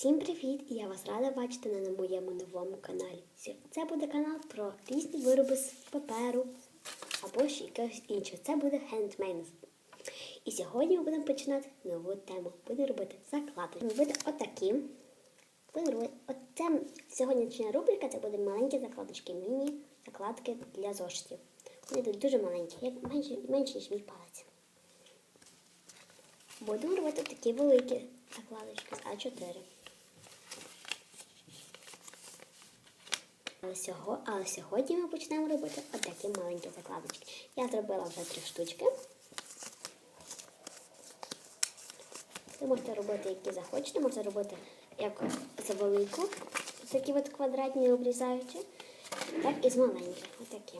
Всім привіт! І я вас рада бачити на моєму новому каналі. Це буде канал про різні вироби з паперу або ще якогось іншого. Це буде хендмейд. І сьогодні ми будемо починати нову тему. Будемо робити. Робити отакі. Будемо робити оце сьогоднішня рубрика це буде маленькі закладочки, міні-закладки для зошитів. Вони тут дуже маленькі, менше, ніж мій палець. Будемо робити такі великі закладочки з А4. Але, сього, але сьогодні ми почнемо робити отакі маленькі закладочки. Я зробила вже три штучки. Ви можете робити, які захочете, можете робити як за велику, такі от квадратні обрізаючі, так і з маленьких. Отакі.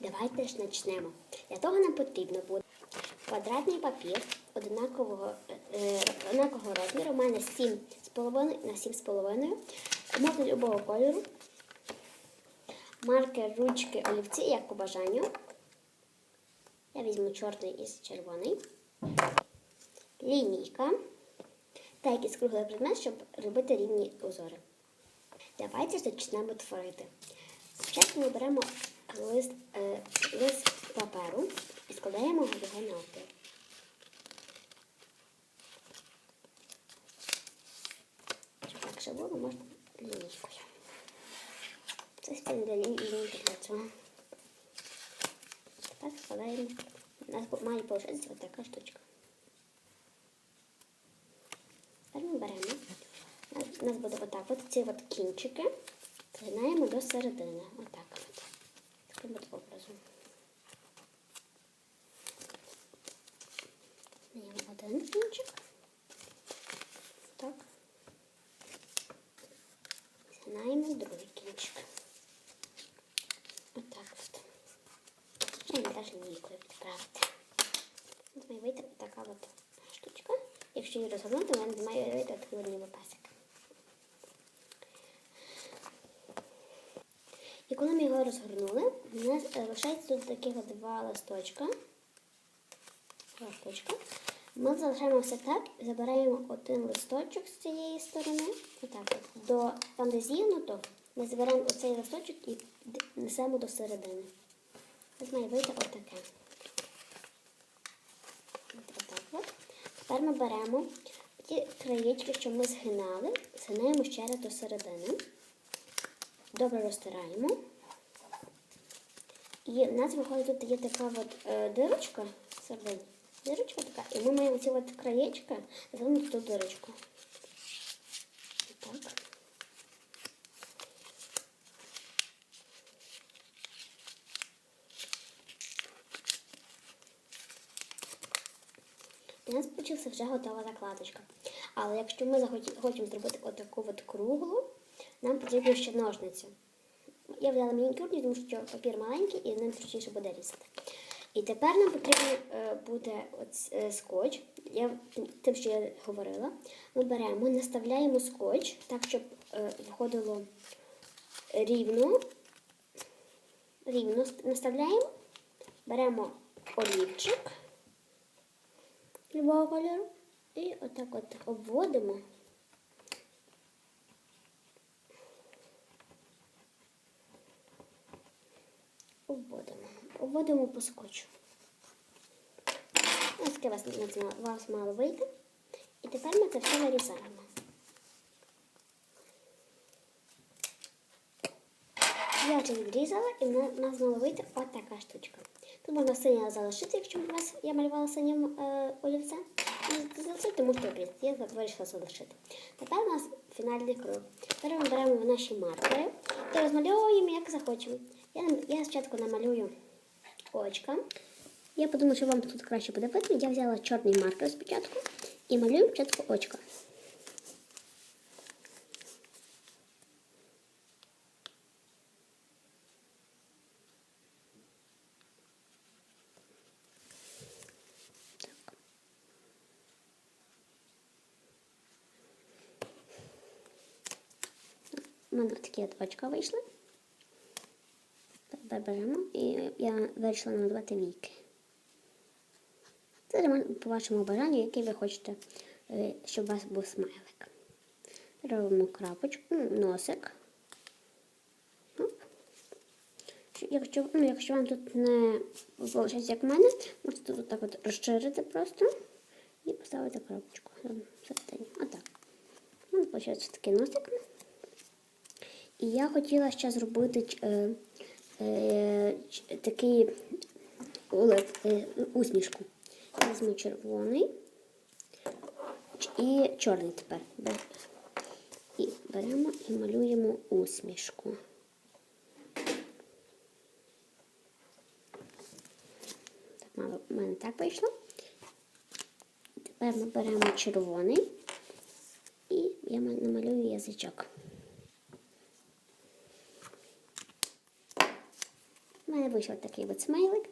Давайте ж почнемо. Для того нам потрібно буде квадратний папір однакового, е, однакового розміру. У мене 7,5 на 7,5. Можна любого кольору. Маркер, ручки, олівці, як по бажанню. Я візьму чорний із червоний. Лінійка. Та якийсь круглий предмет, щоб робити рівні узори. Давайте почнемо творити. Спочатку ми беремо лист, е, лист паперу і складаємо його навпіл. Щоб легше було, можна лінійкою. Це спільно для лінійки для цього. Тепер складаємо. У нас має получитися ось така штучка. Тепер ми беремо. У нас буде отак от ці от кінчики. Згинаємо до середини. Отак от. Таким от образом. Згинаємо один кінчик. Так. Згинаємо другий кінчик. Отак от. Ще не теж лінійкою підправити. От має вийти така от штучка. Якщо її розгорнути, вона має вийти такий от ніби песик. І коли ми його розгорнули, у нас е, лишається тут таких два листочка. Листочка. Ми залишаємо все так, забираємо один листочок з цієї сторони, отак от, до там, де зігнуто, ми заберемо оцей листочок і несемо до середини. Ось має вийти отаке. Отак от. Тепер ми беремо ті краєчки, що ми згинали, згинаємо ще раз до середини. Добре розтираємо. І в нас виходить тут є така от е, дирочка, середині. Дирочка така. І ми маємо ці от краєчка завернути в ту дирочку. Так. У нас почався вже готова закладочка. Але якщо ми хочемо зробити отаку от круглу, нам потрібно ще ножниці. Я взяла мінікюрні, тому що папір маленький і ним зручніше буде різати. І тепер нам потрібен буде е, скотч. Я тим, що я говорила. Ми беремо, наставляємо скотч так, щоб е, виходило рівно. Рівно наставляємо, беремо олівчик любого кольору і отак от обводимо. Обводимо. Обводимо по скотчу. Ось таке вас, вас мало вийти. І тепер ми це все вирізаємо. Я вже відрізала і в нас мала вийти от така штучка. Тут можна синя залишити, якщо у вас я малювала синім е, олівцем. Залишити можете обрізати. Я вирішила залишити. Тепер у нас фінальний крок. Тепер ми беремо наші маркери та розмальовуємо, як захочемо. Я, я спочатку намалюю очка. Я подумала, що вам тут краще буде. Я взяла чорний маркер спочатку і малюю спочатку очка. У от очка вийшли. Беремо і я вирішила намалювати віки. Це по вашому бажанню, який ви хочете е, щоб у вас був смайлик. Робимо крапочку, носик. Якщо, ну, якщо вам тут не виходить, як в мене, можете тут так от розширити просто і поставити крапочку. Отак. Ну, виходить такий носик. І я хотіла ще зробити е, такий улик, е, усмішку. Візьму червоний і чорний тепер. І беремо і малюємо усмішку. Так, в мене так вийшло. Тепер ми беремо червоний і я намалюю язичок. Мене вийшов такий от смайлик.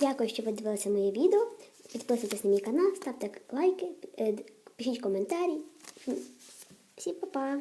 Дякую, що ви дивилися моє відео. Підписуйтесь на мій канал, ставте лайки, е, пишіть коментарі. Всім па-па!